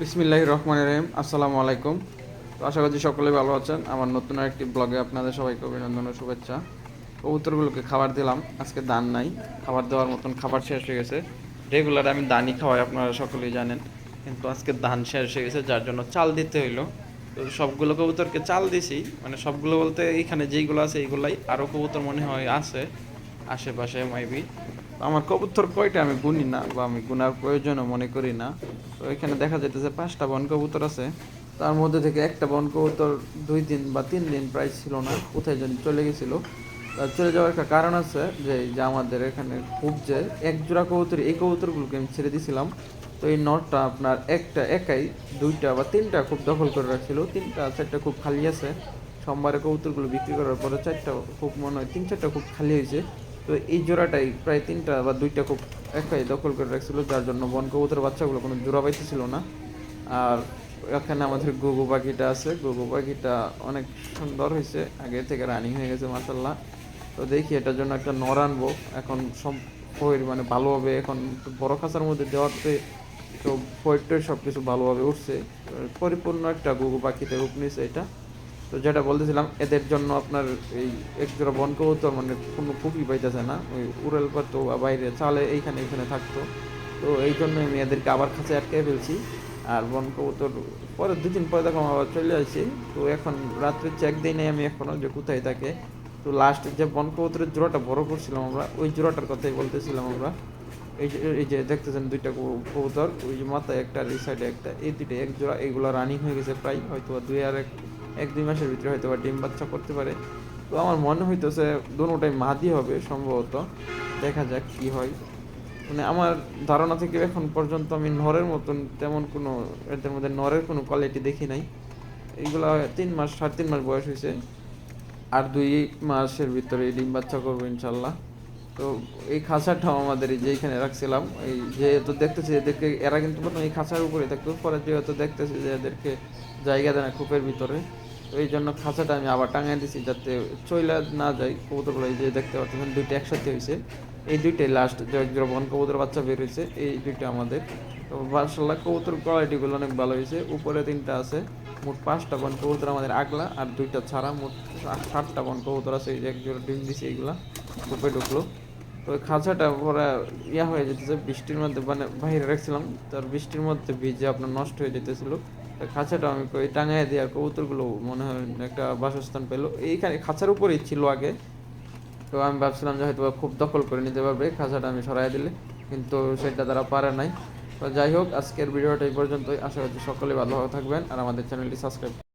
বিসমিল্লাহ রহমান রহিম। আসসালামু আলাইকুম। তো আশা করছি সকলে ভালো আছেন। আমার নতুন একটি ব্লগে আপনাদের সবাইকে অভিনন্দন ও শুভেচ্ছা। কবুতরগুলোকে খাবার দিলাম। আজকে দান নাই। খাবার দেওয়ার মতন খাবার শেষ হয়ে গেছে। রেগুলার আমি দানই খাওয়াই, আপনারা সকলেই জানেন। কিন্তু আজকে ধান শেষ হয়ে গেছে, যার জন্য চাল দিতে হইল। তো সবগুলো কবুতরকে চাল দিছি। মানে সবগুলো বলতে এইখানে যেইগুলো আছে, এইগুলাই আরও কবুতর মনে হয় আছে। আশেপাশে মাইবি আমার কবুতর কয়টা আমি গুনি না, বা আমি গুনার প্রয়োজনও মনে করি না। তো এখানে দেখা যাইতেছে পাঁচটা বন কবুতর আছে। তার মধ্যে থেকে একটা বন কবুতর দুই দিন বা তিন দিন প্রায় ছিল না, কোথায় যেন চলে গেছিল। চলে যাওয়ার একটা কারণ আছে যে যে আমাদের এখানে খুব যে এক জোড়া কবুতর, এই কবুতরগুলোকে আমি ছেড়ে দিয়েছিলাম তো এই নটটা আপনার একটা একাই দুইটা বা তিনটা খুব দখল করে রাখছিল। তিনটা, চারটা খুব খালি আছে। সোমবারে কবুতরগুলো বিক্রি করার পরে চারটা খুব মনে হয়, তিন চারটা খুব খালি হয়েছে। তো এই জোড়াটাই প্রায় তিনটা বা দুইটা খুব একাই দখল করে রাখছিল, যার জন্য বন কবুতর বাচ্চাগুলো কোনো জোড়া পাইতেছিল না। আর এখানে আমাদের গুগু পাখিটা আছে। গুগু পাখিটা অনেক সুন্দর হয়েছে, আগে থেকে রানিং হয়ে গেছে মাসাল্লাহ তো দেখি এটার জন্য একটা নর আনব। এখন সব ফয়ের মানে ভালোভাবে এখন বড় খাঁচার মধ্যে দেওয়াতে তো ফয়েরটাই সব কিছু ভালোভাবে উঠছে। পরিপূর্ণ একটা গুগু পাখিতে রূপ নিয়েছে এটা। তো যেটা বলতেছিলাম, এদের জন্য আপনার এই এক জোড়া বন কবুতর মানে কোনো কুকি পাইতেছে না। ওই উড়াল পাতো বা বাইরে চালে এইখানে এইখানে থাকতো। তো এই জন্য আমি এদেরকে আবার কাছে আটকে ফেলছি। আর বন কবুতর পরে দুদিন পরে দেখো আবার চলে আসছি। তো এখন রাত্রে চেক দিই নাই আমি এখনও যে কোথায় থাকে। তো লাস্ট যে বন কবুতরের জোড়াটা বড় করছিলাম আমরা, ওই জোড়াটার কথাই বলতেছিলাম আমরা। এই যে এই যে দেখতেছেন দুইটা কবু- কবুতর, ওই যে মাথায় একটা, এই সাইডে একটা, এই দুইটা এক জোড়া, এগুলো রানিং হয়ে গেছে প্রায় হয়তো দুই আর এক এক দুই মাসের ভিতরে হয়তো বা ডিম বাচ্চা করতে পারে। তো আমার মনে হইতেছে দোনোটাই মাদি হবে সম্ভবত। দেখা যাক কি হয়। মানে আমার ধারণা থেকে এখন পর্যন্ত আমি নরের মতন তেমন কোনো, এদের মধ্যে নরের কোনো কোয়ালিটি দেখি নাই। এইগুলা তিন মাস, সাড়ে তিন মাস বয়স হয়েছে। আর দুই মাসের ভিতরে ডিম বাচ্চা করব ইনশাল্লাহ। তো এই খাঁচাটাও আমাদের এই যেইখানে রাখছিলাম, এই যেহেতু দেখতেছি এদেরকে, এরা কিন্তু প্রথমে এই খাঁচার উপরে থাকতো, পরে যেহেতু দেখতেছি যে এদেরকে জায়গা দেয় না কূপের ভিতরে। এই জন্য খাঁচাটা আমি আবার টাঙিয়ে দিছি যাতে চইলা না যায় কবুতরগুলো এই যে দেখতে পাচ্ছেন, দুইটা একসাথে হয়েছে এই দুইটাই লাস্ট যে বন কবুতর বাচ্চা বের হয়েছে এই দুইটা আমাদের। তো মার্শাল্লাহ কবুতর কোয়ালিটিগুলো অনেক ভালো হয়েছে উপরে তিনটা আছে, মোট পাঁচটা বন কবুতর আমাদের আগলা আর দুইটা ছাড়া মোট সাতটা বন কবুতর আছে। এই যে একজোড়া ডিম দিছে, এইগুলা কূপে ঢুকলো। তো খাঁচাটা পুরা ইয়া হয়ে যেতেছে, বৃষ্টির মধ্যে মানে বাইরে রাখছিলাম। তার বৃষ্টির মধ্যে ভিজে আপনার নষ্ট হয়ে যেতেছিল। খাঁচাটা আমি ওই টাঙায় দিয়ে আর কবুতরগুলো মনে হয় একটা বাসস্থান পেল। এইখানে খাঁচার উপরেই ছিল আগে। তো আমি ভাবছিলাম যে হয়তো খুব দখল করে নিতে পারবে। খাঁচাটা আমি সরাই দিলে। কিন্তু সেটা তারা পারে নাই। তো যাই হোক, আজকের ভিডিওটা এই পর্যন্তই। আশা করছি সকলে ভালোভাবে থাকবেন আর আমাদের চ্যানেলটি সাবস্ক্রাইব